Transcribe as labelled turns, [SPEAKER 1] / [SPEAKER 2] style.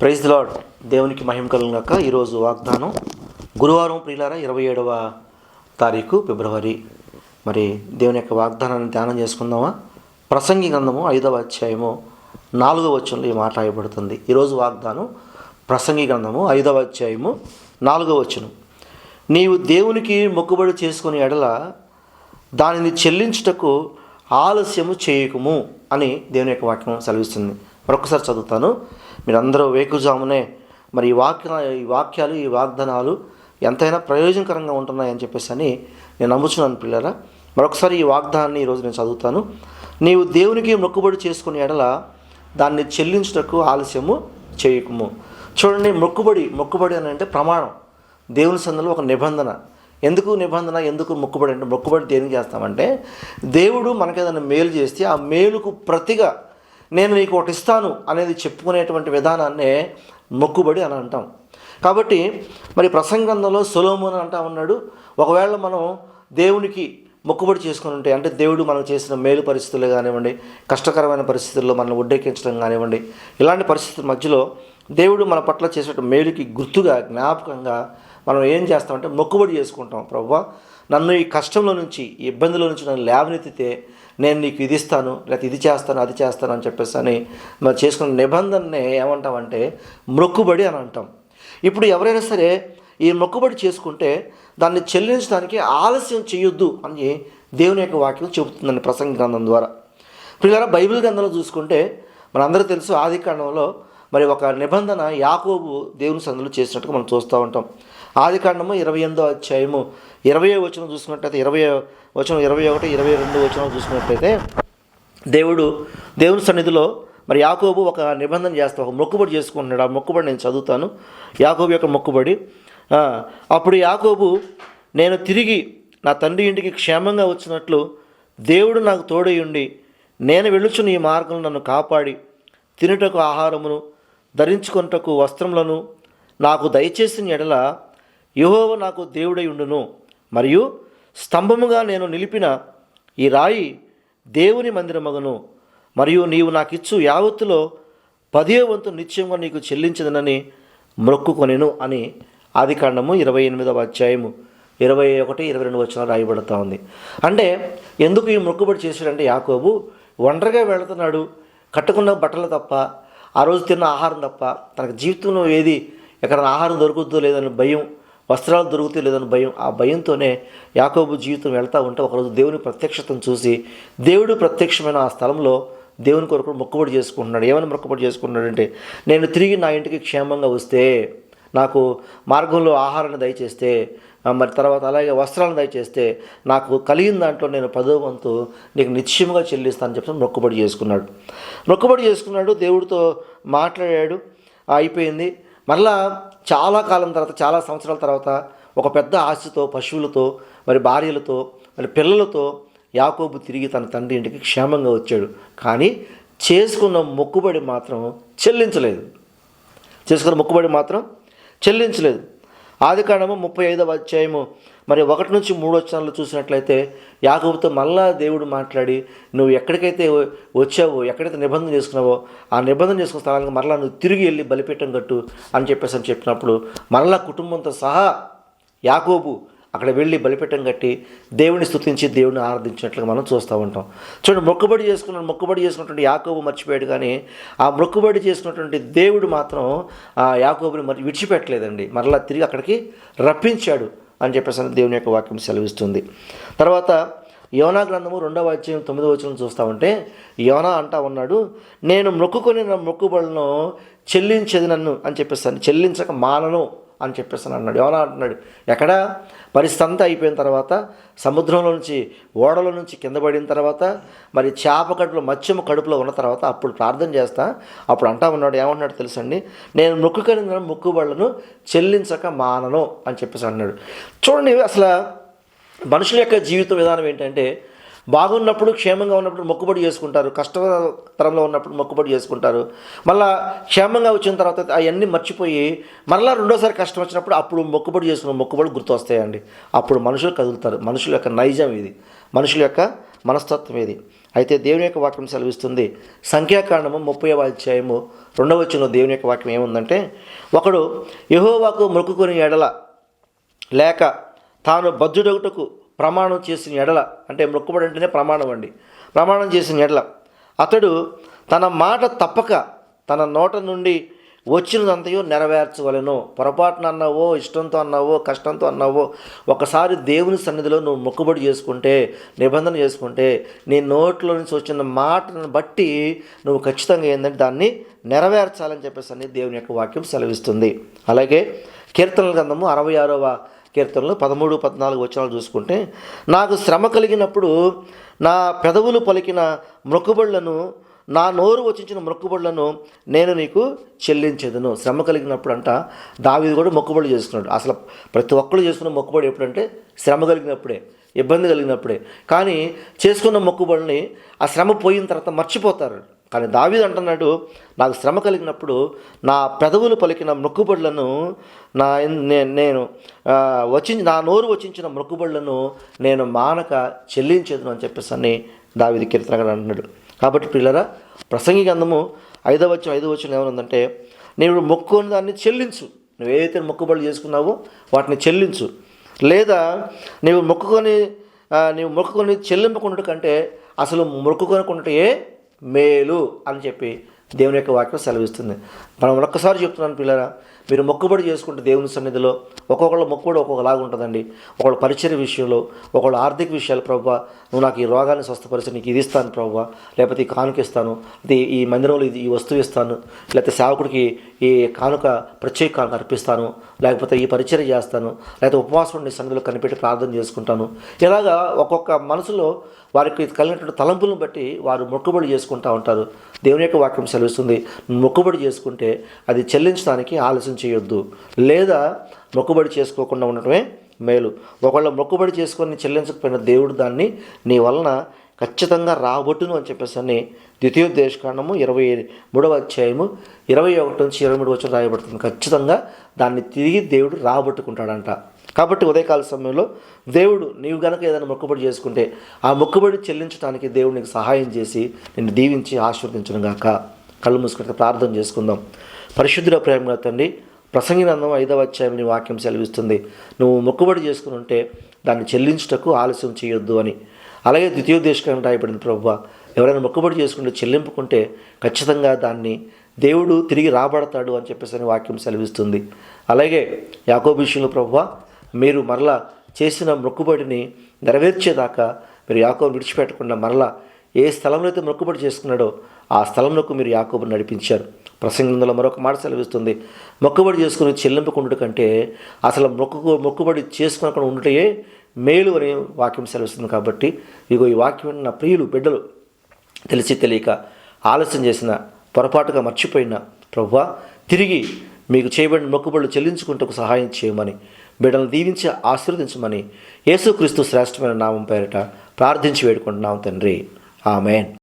[SPEAKER 1] Praise lord దేవునికి మహిమ కలిగినాక ఈరోజు వాగ్దానం గురువారం ప్రియులారా ఇరవై ఏడవ తారీఖు ఫిబ్రవరి. మరి దేవుని యొక్క వాగ్దానాన్ని ధ్యానం చేసుకుందామా? ప్రసంగి గ్రంథము ఐదవ అధ్యాయము నాలుగవ వచనంలో ఈ మాట రాయబడుతుంది. ఈరోజు వాగ్దానం ప్రసంగి గ్రంథము ఐదవ అధ్యాయము నాలుగవ వచనం. నీవు దేవునికి మొక్కుబడి చేసుకుని ఎడల దానిని చెల్లించుటకు ఆలస్యము చేయకుము అని దేవుని యొక్క వాక్యం సెలవిస్తుంది. మరొకసారి చదువుతాను. మీరందరూ వేకుజామునే. మరి ఈ వాక్య ఈ వాక్యాలు ఈ వాగ్దానాలు ఎంతైనా ప్రయోజనకరంగా ఉంటున్నాయని చెప్పేసి అని నేను నమ్ముచున్నాను పిల్లరా. మరొకసారి ఈ వాగ్దానాన్ని ఈరోజు నేను చదువుతాను. నీవు దేవునికి మొక్కుబడి చేసుకుని ఎడల దాన్ని చెల్లించుటకు ఆలస్యము చేయకుము. చూడండి మొక్కుబడి మొక్కుబడి అని అంటే ప్రమాణం. దేవుని సందులో ఒక నిబంధన. ఎందుకు నిబంధన ఎందుకు మొక్కుబడి అంటే మొక్కుబడి దేనికి చేస్తామంటే దేవుడు మనకేదైనా మేలు చేస్తే ఆ మేలుకు ప్రతిగా నేను నీకు ఒకటి ఇస్తాను అనేది చెప్పుకునేటువంటి విధానాన్నే మొక్కుబడి అని అంటాం. కాబట్టి మరి ప్రసంగంలో సొలోమోన్ అంటా ఉన్నాడు ఒకవేళ మనం దేవునికి మొక్కుబడి చేసుకుని ఉంటే అంటే దేవుడు మనకు చేసిన మేలు పరిస్థితులు కానివ్వండి కష్టకరమైన పరిస్థితుల్లో మనల్ని ఉడ్డెక్కించడం కానివ్వండి ఇలాంటి పరిస్థితుల మధ్యలో దేవుడు మన పట్ల చేసే మేలుకి గుర్తుగా జ్ఞాపకంగా మనం ఏం చేస్తామంటే మొక్కుబడి చేసుకుంటాం. ప్రభు నన్ను ఈ కష్టంలో నుంచి ఈ ఇబ్బందిలో నుంచి నన్ను లేవనెత్తితే నేను నీకు ఇది ఇస్తాను లేకపోతే ఇది చేస్తాను అది చేస్తాను అని చెప్పేసి అని మనం చేసుకున్న నిబంధననే ఏమంటామంటే మొక్కుబడి అని అంటాం. ఇప్పుడు ఎవరైనా సరే ఈ మొక్కుబడి చేసుకుంటే దాన్ని చెల్లించడానికి ఆలస్యం చేయొద్దు అని దేవుని యొక్క వాక్యం చెబుతుందండి ప్రసంగ గ్రంథం ద్వారా. పిల్లల బైబిల్ గ్రంథంలో చూసుకుంటే మనందరూ తెలుసు ఆది కాండంలో మరి ఒక నిబంధన యాకోబు దేవుని సందులో చేసినట్టుగా మనం చూస్తూ ఉంటాం. ఆదికాండము ఇరవై ఎనిమిదో అధ్యాయము. ఇరవై వచనం చూసుకున్నట్లయితే ఇరవై వచనం ఇరవై ఒకటి ఇరవై రెండు వచనం చూసుకున్నట్లయితే దేవుడు దేవుని సన్నిధిలో మరి యాకోబు ఒక నిబంధన చేస్తా ఒక మొక్కుబడి చేసుకుంటున్నాడు. ఆ మొక్కుబడి నేను చదువుతాను. యాకోబు యొక్క మొక్కుబడి. అప్పుడు యాకోబు నేను తిరిగి నా తండ్రి ఇంటికి క్షేమంగా వచ్చినట్లు దేవుడు నాకు తోడై ఉండి నేను వెళ్ళుచున్న ఈ మార్గం నన్ను కాపాడి తినుటకు ఆహారమును ధరించుకొనుటకు వస్త్రములను నాకు దయచేసిన ఎడల యహోవ నాకు దేవుడై ఉండును. మరియు స్తంభముగా నేను నిలిపిన ఈ రాయి దేవుని మందిరమగను. మరియు నీవు నాకిచ్చు యావత్తులో పదే వంతు నిత్యంగా నీకు చెల్లించదనని మొక్కుకొనెను అని ఆదికాండము ఇరవై ఎనిమిదవ అధ్యాయము ఇరవై ఒకటి ఇరవై రెండు వచ్చిన రాయబడుతూ ఉంది. అంటే ఎందుకు ఈ మొక్కుబడి చేశాడంటే యాకోబు ఒంటరిగా వెళుతున్నాడు కట్టుకున్న బట్టలు తప్ప ఆ రోజు తిన్న ఆహారం తప్ప తనకు జీవితంలో ఏది ఎక్కడ ఆహారం దొరుకుతుందో లేదని భయం వస్త్రాలు దొరుకుతాయి లేదని భయం ఆ భయంతోనే యాకోబు జీవితం వెళ్తూ ఉంటే ఒకరోజు దేవుని ప్రత్యక్షతను చూసి దేవుడు ప్రత్యక్షమైన ఆ స్థలంలో దేవుని కొరకు మొక్కుబడి చేసుకుంటున్నాడు. ఏమని మొక్కుబడి చేసుకుంటున్నాడంటే నేను తిరిగి నా ఇంటికి క్షేమంగా వస్తే నాకు మార్గంలో ఆహారాన్ని దయచేస్తే మరి తర్వాత అలాగే వస్త్రాలను దయచేస్తే నాకు కలిగిన దాంట్లో నేను పదో వంతు నీకు నిశ్చయముగా చెల్లిస్తానని చెప్పి మొక్కుబడి చేసుకున్నాడు. మొక్కుబడి చేసుకున్నాడు దేవుడితో మాట్లాడాడు అయిపోయింది. మళ్ళీ చాలా కాలం తర్వాత చాలా సంవత్సరాల తర్వాత ఒక పెద్ద ఆశతో పశువులతో మరి భార్యలతో మరి పిల్లలతో యాకోబు తిరిగి తన తండ్రి ఇంటికి క్షేమంగా వచ్చాడు. కానీ చేసుకున్న మొక్కుబడి మాత్రం చెల్లించలేదు. చేసుకున్న మొక్కుబడి మాత్రం చెల్లించలేదు. ఆది కాండము ముప్పై ఐదవ అధ్యాయము మరి ఒకటి నుంచి మూడు వచనాలు చూసినట్లయితే యాకబుతో మళ్ళా దేవుడు మాట్లాడి నువ్వు ఎక్కడికైతే వచ్చావో ఎక్కడైతే నిబంధన చేసుకున్నావో ఆ నిబంధన చేసుకున్న స్థలానికి మరలా నువ్వు తిరిగి వెళ్ళి బలిపీఠం కట్టు అని చెప్పేసి అని చెప్పినప్పుడు మరలా కుటుంబంతో సహా యాకోబు అక్కడ వెళ్ళి బలిపీఠం కట్టి దేవుని స్థుతించి దేవుని ఆరాధించినట్లుగా మనం చూస్తూ ఉంటాం. చూడండి మొక్కుబడి చేసుకున్న మొక్కుబడి చేసుకున్నటువంటి యాకోబు మర్చిపోయాడు కానీ ఆ మొక్కుబడి చేసుకున్నటువంటి దేవుడు మాత్రం ఆ యాకోబుని మరి విడిచిపెట్టలేదండి. మరలా తిరిగి అక్కడికి రప్పించాడు. అని చెప్పేసి దేవుని యొక్క వాక్యం సెలవిస్తుంది. తర్వాత యోనా గ్రంథము రెండవ అధ్యాయం తొమ్మిదో వచనం చూస్తా ఉంటే యోనా అంటా ఉన్నాడు నేను మొక్కుకొని నా మొక్కుబడులను చెల్లించేది నన్ను అని చెప్పేస్తాను చెల్లించక మానను. అని చెప్పేస్తాను అన్నాడు. యోనా అంటున్నాడు ఎక్కడ? పరిస్థితి అంతా అయిపోయిన తర్వాత సముద్రంలో నుంచి ఓడల నుంచి కింద పడిన తర్వాత మరి చేప కడుపులో మత్స్యము కడుపులో ఉన్న తర్వాత అప్పుడు ప్రార్థన చేస్తా. అప్పుడు అంటా ఉన్నాడు ఏమన్నాడు తెలుసండి? నేను ముక్కు కలిగిన ముక్కుబళ్ళను చెల్లించక మానను అని చెప్పేసి అన్నాడు. చూడండి అసలు మనుషుల యొక్క జీవిత విధానం ఏంటంటే బాగున్నప్పుడు క్షేమంగా ఉన్నప్పుడు మొక్కుబడి చేసుకుంటారు. కష్టతరంలో ఉన్నప్పుడు మొక్కుబడి చేసుకుంటారు. మళ్ళా క్షేమంగా వచ్చిన తర్వాత అవన్నీ మర్చిపోయి మరలా రెండోసారి కష్టం వచ్చినప్పుడు అప్పుడు మొక్కుబడి చేసుకున్న మొక్కుబడి గుర్తొస్తాయండి. అప్పుడు మనుషులు కదులుతారు. మనుషుల యొక్క నైజం ఇది. మనుషుల యొక్క మనస్తత్వం ఇది. అయితే దేవుని యొక్క వాక్యం సెలవిస్తుంది. సంఖ్యాకాండము ముప్పై అధ్యాయము రెండవ వచ్చిన దేవుని యొక్క వాక్యం ఏముందంటే ఒకడు యహోవాకు మొక్కుకుని ఎడల లేక తాను బద్దుడొకటకు ప్రమాణం చేసిన ఎడల అంటే మొక్కుబడి అంటేనే ప్రమాణం అండి. ప్రమాణం చేసిన ఎడల. అతడు తన మాట తప్పక తన నోట నుండి వచ్చినదంతయో నెరవేర్చవలను. పొరపాటున అన్నావో ఇష్టంతో అన్నావో కష్టంతో అన్నావో ఒకసారి దేవుని సన్నిధిలో నువ్వు మొక్కుబడి చేసుకుంటే నిబంధన చేసుకుంటే నీ నోట్లో నుంచి వచ్చిన మాటను బట్టి నువ్వు ఖచ్చితంగా ఏంటంటే దాన్ని నెరవేర్చాలని చెప్పేసి అని దేవుని యొక్క వాక్యం సెలవిస్తుంది. అలాగే కీర్తనల గ్రంథము అరవై ఆరవ కీర్తనలు పదమూడు పద్నాలుగు వచనాలు చూసుకుంటే నాకు శ్రమ కలిగినప్పుడు నా పెదవులు పలికిన మొక్కుబడులను నా నోరు వచ్చించిన మొక్కుబడులను నేను నీకు చెల్లించేదను. శ్రమ కలిగినప్పుడు అంట దావీదు కూడా మొక్కుబడి చేసుకున్నాడు. అసలు ప్రతి ఒక్కరు చేసుకున్న మొక్కుబడి ఎప్పుడంటే శ్రమ కలిగినప్పుడే ఇబ్బంది కలిగినప్పుడే. కానీ చేసుకున్న మొక్కుబడిని ఆ శ్రమ పోయిన తర్వాత మర్చిపోతారు. కానీ దావీదు అంటున్నాడు నాకు శ్రమ కలిగినప్పుడు నా పెదవులు పలికిన మొక్కుబడులను నా నేను వచ్చి నా నోరు వచ్చించిన మొక్కుబడులను నేను మానక చెల్లించేదను అని చెప్పేసి అని దావిది కీర్తనగా అంటున్నాడు. కాబట్టి పిల్లరా ప్రసంగి గంధము ఐదవ వచ్చిన ఐదవ వచ్చిన ఏమనుందంటే నీవు మొక్కుని దాన్ని చెల్లించు. నువ్వు ఏదైతే మొక్కుబడులు చేసుకున్నావో వాటిని చెల్లించు. లేదా నీవు మొక్కుకొని నీవు మొక్కుకొని చెల్లింపకుండా కంటే అసలు మొక్కుకొనకుంటే మేలు అని చెప్పి దేవుని యొక్క వాక్యం సెలవిస్తుంది. మనం ఒక్కసారి చెప్తున్నాను పిల్లరా మీరు మొక్కుబడి చేసుకుంటే దేవుని సన్నిధిలో ఒక్కొక్కళ్ళ మొక్కుబడి ఒక్కొక్కలాగా ఉంటుందండి. ఒకళ్ళ పరిచయ విషయంలో ఒకళ్ళ ఆర్థిక విషయాలు ప్రభావ నువ్వు నాకు ఈ రోగాన్ని స్వస్థపరిచి నీకు ఇది ఇస్తాను ప్రభావ లేకపోతే ఈ కానుక ఇస్తాను ఇది ఈ మందిరంలో ఇది ఈ వస్తువు ఇస్తాను లేకపోతే సేవకుడికి ఈ కానుక ప్రత్యేక కానుక అర్పిస్తాను లేకపోతే ఈ పరిచయం చేస్తాను లేకపోతే ఉపవాసం ఉండి సన్నిధిలో కనిపెట్టి ప్రార్థన చేసుకుంటాను. ఇలాగా ఒక్కొక్క మనసులో వారికి కలిగినటువంటి తలంపులను బట్టి వారు మొక్కుబడి చేసుకుంటూ ఉంటారు. దేవుని యొక్క వాక్యం సెలవిస్తుంది. మొక్కుబడి చేసుకుంటే అది చెల్లించడానికి ఆలోచించ చేయొద్దు. లేదా మొక్కుబడి చేసుకోకుండా ఉండటమే మేలు. ఒకవేళ మొక్కుబడి చేసుకొని చెల్లించకపోయిన దేవుడు దాన్ని నీ వలన ఖచ్చితంగా రాబొట్టును అని చెప్పేసి అని ద్వితీయోద్దేశకాండము ఇరవై మూడవ అధ్యాయము ఇరవై ఒకటి నుంచి ఇరవై మూడు వచ్చిన రాయబడుతుంది. ఖచ్చితంగా దాన్ని తిరిగి దేవుడు రాబట్టుకుంటాడంట. కాబట్టి ఉదయకాల సమయంలో దేవుడు నీవు గనక ఏదైనా మొక్కుబడి చేసుకుంటే ఆ మొక్కుబడి చెల్లించడానికి దేవుడు నీకు సహాయం చేసి నిన్ను దీవించి ఆశీర్వదించను గాక కళ్ళు మూసుకుంటే ప్రార్థన చేసుకుందాం. పరిశుద్ధుల ప్రేమగా తండ్రి ప్రసంగినందం ఐదవ అధ్యాయం వాక్యం సెలవిస్తుంది. నువ్వు మొక్కుబడి చేసుకుని ఉంటే దాన్ని చెల్లించుటకు ఆలస్యం చేయొద్దు అని. అలాగే ద్వితీయోద్దేశకంగా రాయబడింది ప్రభు. ఎవరైనా మొక్కుబడి చేసుకుంటే చెల్లింపుకుంటే ఖచ్చితంగా దాన్ని దేవుడు తిరిగి రాబడతాడు అని చెప్పేసి అని వాక్యం సెలవిస్తుంది. అలాగే యాకోబు ప్రభు మీరు మరలా చేసిన మొక్కుబడిని నెరవేర్చేదాకా మీరు యాకోబు విడిచిపెట్టకుండా మరలా ఏ స్థలంలో అయితే మొక్కుబడి చేసుకున్నాడో ఆ స్థలంలోకి మీరు యాకోబుని నడిపించారు. ప్రసంగంలో మరొక మాట సెలవిస్తుంది. మొక్కుబడి చేసుకుని చెల్లింపకుండా కంటే అసలు మొక్కు మొక్కుబడి చేసుకునకుండా ఉండటే మేలు అని వాక్యం సెలవిస్తుంది కాబట్టి ఇగో ఈ వాక్యం నా ప్రియులు బిడ్డలు తెలిసి తెలియక ఆలస్యం చేసిన పొరపాటుగా మర్చిపోయిన ప్రభువా తిరిగి మీకు చేయబడిన మొక్కుబడులు చెల్లించుకుంటూ సహాయం చేయమని బిడ్డలను దీవించి ఆశీర్వదించమని యేసుక్రీస్తు శ్రేష్టమైన నామం పేరిట ప్రార్థించి వేడుకుంటున్నాం తండ్రి. ఆమెన్.